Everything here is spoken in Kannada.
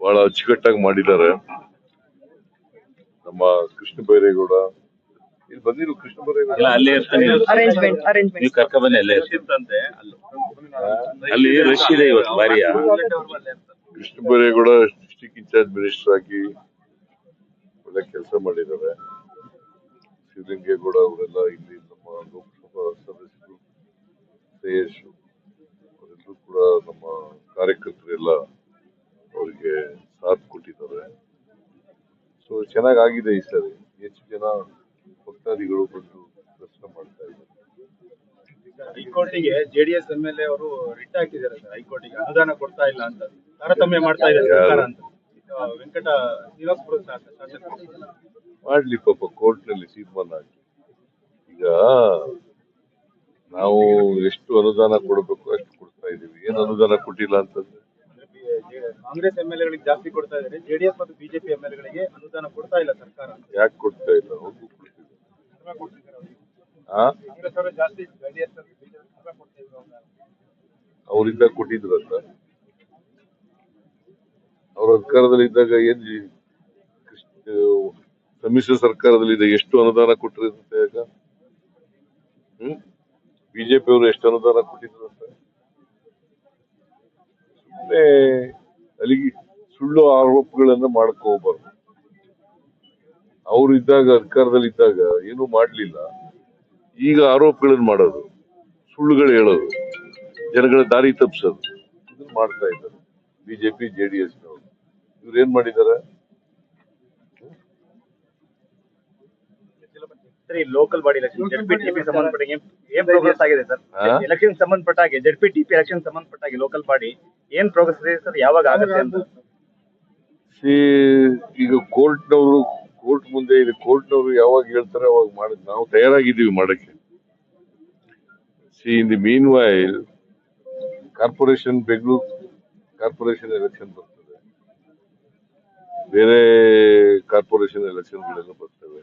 ಬಹಳ ಅಚ್ಚುಕಟ್ಟಾಗಿ ಮಾಡಿದ್ದಾರೆ. ನಮ್ಮ ಕೃಷ್ಣ ಬೈರೇಗೌಡ. ಇಲ್ಲಿ ಬಂದಿರು ಕೃಷ್ಣ ಬೈರೇಗೌಡ? ಅಲ್ಲೇ ಇರ್ತಾನೆ. ಅರೇಂಜ್ಮೆಂಟ್ ಅರೇಂಜ್ಮೆಂಟ್ ಕರ್ಕ ಬನ್ನಿ ಅಲ್ಲೇ ಅಲ್ಲಿ ರಶ್ ಇದೆ ಇವತ್ತು ಭಾರಿಯ. Krishna Byregowda district incharge minister ಆಗಿ ಒಳ್ಳೆ ಕೆಲಸ ಮಾಡಿದ್ದಾರೆ. ಶಿವಲಿಂಗೇಗೌಡ ಅವರೆಲ್ಲ ಇಲ್ಲಿ ನಮ್ಮ ಲೋಕಸಭಾ ಸದಸ್ಯರು ಶ್ರೇಯಸ್ಸು ಅವರೆಲ್ಲರೂ ಕೂಡ ನಮ್ಮ ಕಾರ್ಯಕರ್ತರೆಲ್ಲ ಸೊ ಚೆನ್ನಾಗಿ ಆಗಿದೆ ಈ ಸರಿ. ಹೆಚ್ಚು ಜನ ಭಕ್ತಾದಿಗಳು ಬಂದು ದರ್ಶನ ಮಾಡ್ತಾ ಇದ್ದಾರೆ. ಹೈಕೋರ್ಟಿಗೆ ಜೆಡಿಎಸ್ ಎಂ ಎಲ್ ಎ ಅವರು ರಿಟ್ ಹಾಕಿದ್ದಾರೆ ಸರ್. ಹೈಕೋರ್ಟಿಗೆ ಅನುದಾನ ಕೊಡ್ತಾ ಇಲ್ಲ ಅಂತ. ತಾರತಮ್ಯ ಮಾಡ್ತಾ ಇದ್ದಾರೆ ಸರ್ಕಾರ ಅಂತ. ವೆಂಕಟ ಶಾಸಕರು. ಮಾಡ್ಲಿ ಪಾಪ ಕೋರ್ಟ್ನಲ್ಲಿ ತೀರ್ಮಾನ ಹಾಕಿ. ಈಗ ನಾವು ಎಷ್ಟು ಅನುದಾನ ಕೊಡಬೇಕು ಅಷ್ಟು ಕೊಡ್ತಾ ಇದೀವಿ. ಏನು ಅನುದಾನ ಕೊಟ್ಟಿಲ್ಲ ಅಂತಂದ್ರೆ? ಕಾಂಗ್ರೆಸ್ ಎಂ ಗಳಿಗೆ ಎಗಳಿಗೆ ಜಾಸ್ತಿ ಕೊಡ್ತಾ ಇದ್ದಾರೆ. ಜೆಡಿಎಸ್ ಮತ್ತು ಬಿಜೆಪಿ ಎಂ ಎಲ್ ಎಗಳಿಗೆ ಅನುದಾನ ಕೊಡ್ತಾ ಇಲ್ಲ ಸರ್ಕಾರ. ಯಾಕೆ ಕೊಡ್ತಾ ಇಲ್ಲ? ಅವರಿಂದ ಕಾಂಗ್ರೆಸ್ ಅವರು ಅಧಿಕಾರದಲ್ಲಿ ಇದ್ದಾಗ ಏನ್ ಸಮ್ಮಿಶ್ರ ಸರ್ಕಾರದಲ್ಲಿ ಇದೆ ಎಷ್ಟು ಅನುದಾನ ಕೊಟ್ಟಿರುತ್ತೆ ಈಗ? ಹ್ಮ್? ಬಿಜೆಪಿ ಅವರು ಎಷ್ಟು ಅನುದಾನ ಕೊಟ್ಟಿದ್ರು ಅಂತ ಸುಮ್ಮನೆ ಅಲ್ಲಿಗೆ ಸುಳ್ಳು ಆರೋಪಗಳನ್ನ ಮಾಡ್ಕೋಬಾರ್ದು ಅವ್ರು ಇದ್ದಾಗ, ಅಧಿಕಾರದಲ್ಲಿ ಇದ್ದಾಗ ಏನು ಮಾಡ್ಲಿಲ್ಲ. ಈಗ ಆರೋಪಗಳನ್ನ ಮಾಡೋದು, ಸುಳ್ಳುಗಳು ಹೇಳೋದು, ಜನಗಳ ದಾರಿ ತಪ್ಪಿಸೋದು ಇದನ್ನ ಮಾಡ್ತಾ ಇದ್ದಾರೆ. ಬಿಜೆಪಿ ಜೆಡಿಎಸ್ ನವರು. ಇವ್ರು ಏನ್ ಮಾಡಿದ್ದಾರೆ ಸರ್ ಈ local body election Z P TP ಸಂಬಂಧಪಟ್ಟ ಏನ್ ಪ್ರೋಗ್ರೆಸ್ ಆಗಿದೆ ಸರ್? ಎಲೆಕ್ಷನ್ ಸಂಬಂಧಪಟ್ಟ ಹಾಗೆ ಜೆಡ್ ಪಿ ಟಿಪಿ ಎಲೆಕ್ಷನ್ ಸಂಬಂಧಪಟ್ಟ ಹಾಗೆ ಲೋಕಲ್ ಬಾಡಿ ಏನ್ ಪ್ರೋಗ್ರೆಸ್ ಇದೆ ಸರ್? ಯಾವಾಗ ಆಗುತ್ತೆ ಅಂತ? ಸಿ ಈಗ ಕೋರ್ಟ್ನವರು ಕೋರ್ಟ್ ಮುಂದೆ ಇದೆ. ಕೋರ್ಟ್ನವರು ಯಾವಾಗ ಹೇಳ್ತಾರೆ ಅವಾಗ ಮಾಡ ನಾವು ತಯಾರಾಗಿದ್ದೀವಿ ಮಾಡಕ್ಕೆ. See in the meanwhile corporation Bengaluru corporation election ಬರ್ತದೆ. ಬೇರೆ ಕಾರ್ಪೊರೇಷನ್ ಎಲೆಕ್ಷನ್ಗಳೆಲ್ಲ ಬರ್ತವೆ.